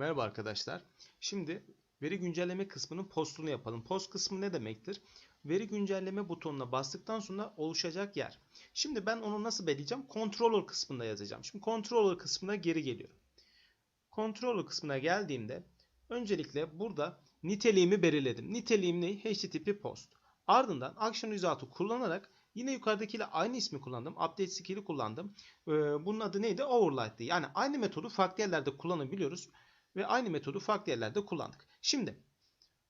Merhaba arkadaşlar. Şimdi veri güncelleme kısmının postunu yapalım. Post kısmı ne demektir? Veri güncelleme butonuna bastıktan sonra oluşacak yer. Şimdi ben onu nasıl belirleyeceğim? Controller kısmında yazacağım. Şimdi controller kısmına geri geliyorum. Controller kısmına geldiğimde öncelikle burada niteliğimi belirledim. Niteliğim ne? HTTP post. Ardından action result'u kullanarak yine yukarıdakiyle aynı ismi kullandım. Update skill'i kullandım. Ee, bunun adı neydi? Overlight'tı. Yani aynı metodu farklı yerlerde kullanabiliyoruz ve aynı metodu farklı yerlerde kullandık. Şimdi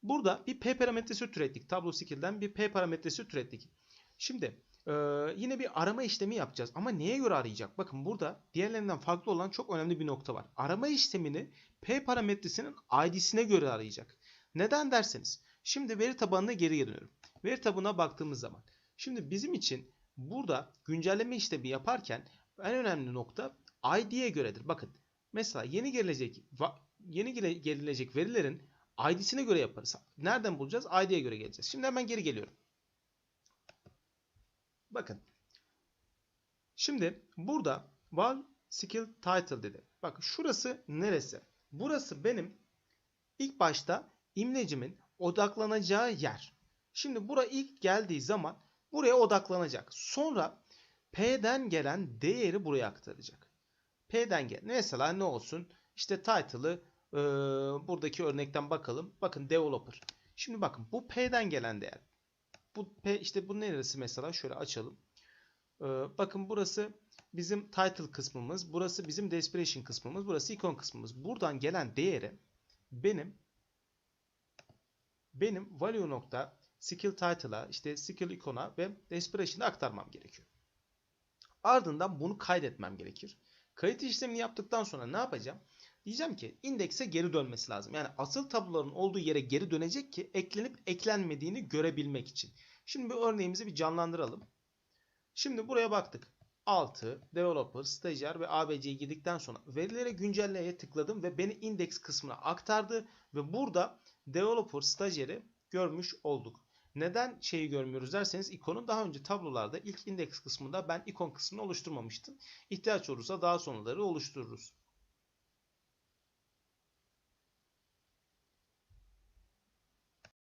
burada bir P parametresi türettik. Tablo skill'den bir P parametresi türettik. Şimdi e, yine bir arama işlemi yapacağız. Ama neye göre arayacak? Bakın burada diğerlerinden farklı olan çok önemli bir nokta var. Arama işlemini P parametresinin ID'sine göre arayacak. Neden derseniz. Şimdi veri tabanına geri geliyorum. Veri tabanına baktığımız zaman. Şimdi bizim için burada güncelleme işlemi yaparken en önemli nokta ID'ye göredir. Bakın mesela yeni gerilecek yeni gerilecek verilerin ID'sine göre yaparız. Nereden bulacağız? ID'ye göre geleceğiz. Şimdi hemen geri geliyorum. Bakın. Şimdi burada val skill title dedi. Bakın şurası neresi? Burası benim ilk başta imlecimin odaklanacağı yer. Şimdi bura ilk geldiği zaman buraya odaklanacak. Sonra P'den gelen değeri buraya aktaracak. P'den gelen mesela ne olsun? İşte title'ı e, buradaki örnekten bakalım. Bakın developer. Şimdi bakın bu P'den gelen değer. Bu P işte bu neresi mesela? Şöyle açalım. E, bakın burası bizim title kısmımız. Burası bizim desperation kısmımız. Burası icon kısmımız. Buradan gelen değeri benim benim value nokta skill title'a işte skill icon'a ve desperation'a aktarmam gerekiyor. Ardından bunu kaydetmem gerekir. Kayıt işlemini yaptıktan sonra ne yapacağım? Diyeceğim ki indekse geri dönmesi lazım. Yani asıl tabloların olduğu yere geri dönecek ki eklenip eklenmediğini görebilmek için. Şimdi bu örneğimizi bir canlandıralım. Şimdi buraya baktık. 6, developer, stajyer ve ABC'yi girdikten sonra verilere güncelleye tıkladım ve beni indeks kısmına aktardı ve burada developer, stajyeri görmüş olduk. Neden şeyi görmüyoruz derseniz ikonu daha önce tablolarda ilk indeks kısmında ben ikon kısmını oluşturmamıştım. İhtiyaç olursa daha sonraları oluştururuz.